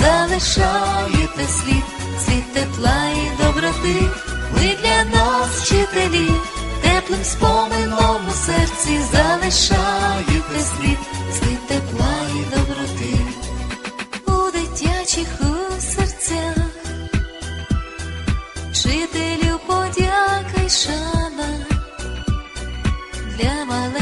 залишаєте слід, слід тепла і доброти. Ви для нас, вчителі, теплим спомином у серці залишаєте слід, слід тепла і доброти. У дитячих у серцях Вчителю подяка й шана для маленьких,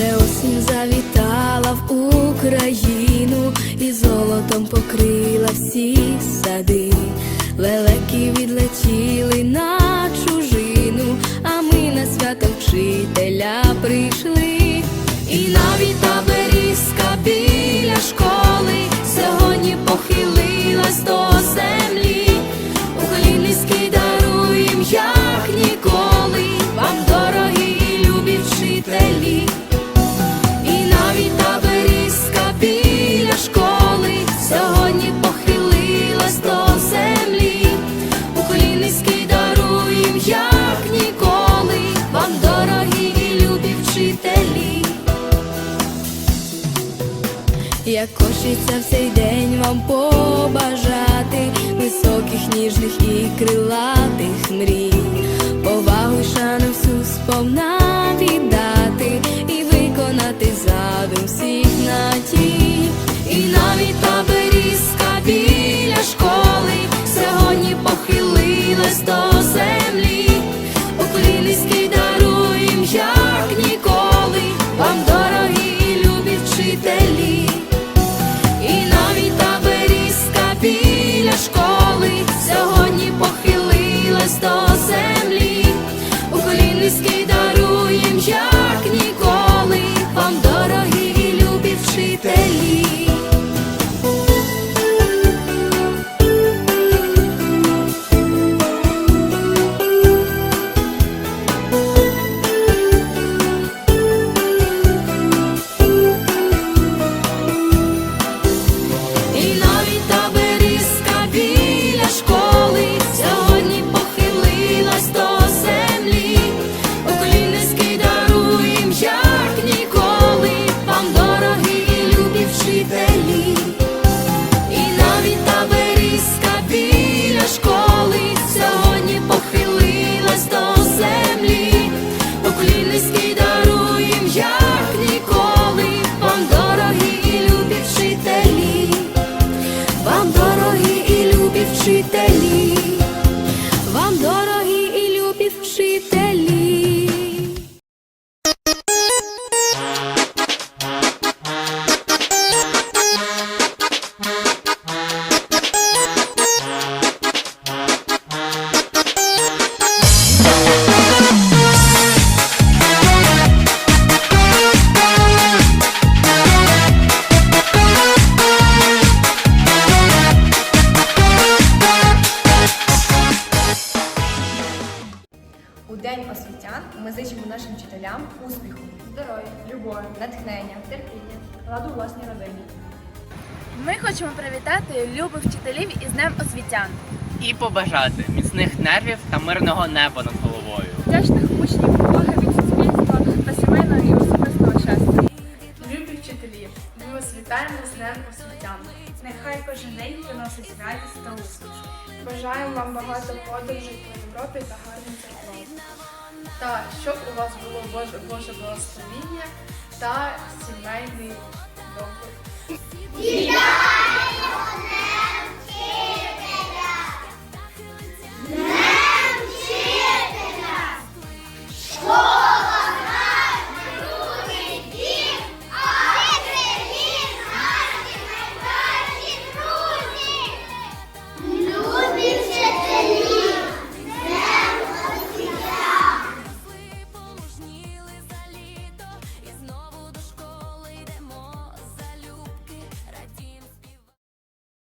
Вже осінь завітала в Україну і золотом покрила всі сади. Лелеки відлетіли на Як хочеться в цей день вам побажати високих, ніжних і крилатих мрій, вчителям успіху, здоров'я, любові, натхнення, терпіння, ладу власній родині. Ми хочемо привітати любих вчителів із Днем освітян, і побажати міцних нервів та мирного неба над головою. вдячних учнів, поваги від суспільства та сімейного і особистого щастя. Любі вчителі, ми вас вітаємо з Днем освітян. Нехай кожен день приносить радість та успіх. Бажаємо вам багато подорожей по Європі та гарних церков. Та щоб у вас було Боже, Боже благословіння та сімейний!